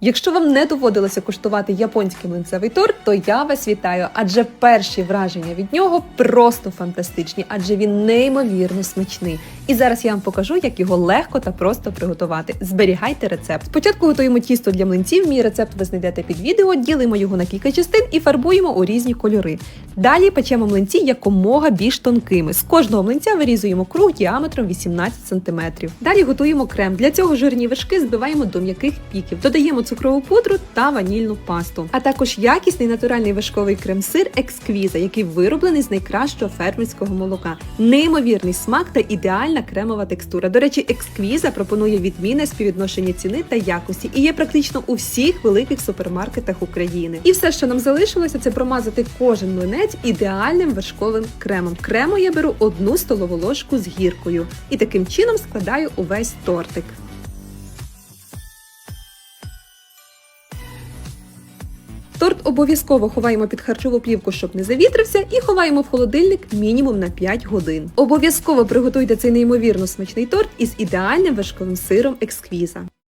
Якщо вам не доводилося куштувати японський млинцевий торт, то я вас вітаю, адже перші враження від нього просто фантастичні, адже він неймовірно смачний. І зараз я вам покажу, як його легко та просто приготувати. Зберігайте рецепт. Спочатку готуємо тісто для млинців. Мій рецепт ви знайдете під відео, ділимо його на кілька частин і фарбуємо у різні кольори. Далі печемо млинці якомога більш тонкими. З кожного млинця вирізуємо круг діаметром 18 см. Далі готуємо крем. Для цього жирні вершки збиваємо до м'яких піків. Додаємо цукрову пудру та ванільну пасту, а також якісний натуральний вершковий крем-сир ексквіза, який вироблений з найкращого фермерського молока. Неймовірний смак та ідеальна кремова текстура. До речі, ексквіза пропонує відміни співвідношення ціни та якості і є практично у всіх великих супермаркетах України. І все, що нам залишилося, це промазати кожен млинець ідеальним вершковим кремом. Крему я беру одну столову ложку з гіркою і таким чином складаю увесь тортик. Торт обов'язково ховаємо під харчову плівку, щоб не завітрився, і ховаємо в холодильник мінімум на 5 годин. Обов'язково приготуйте цей неймовірно смачний торт із ідеальним вершковим сиром ексквіза.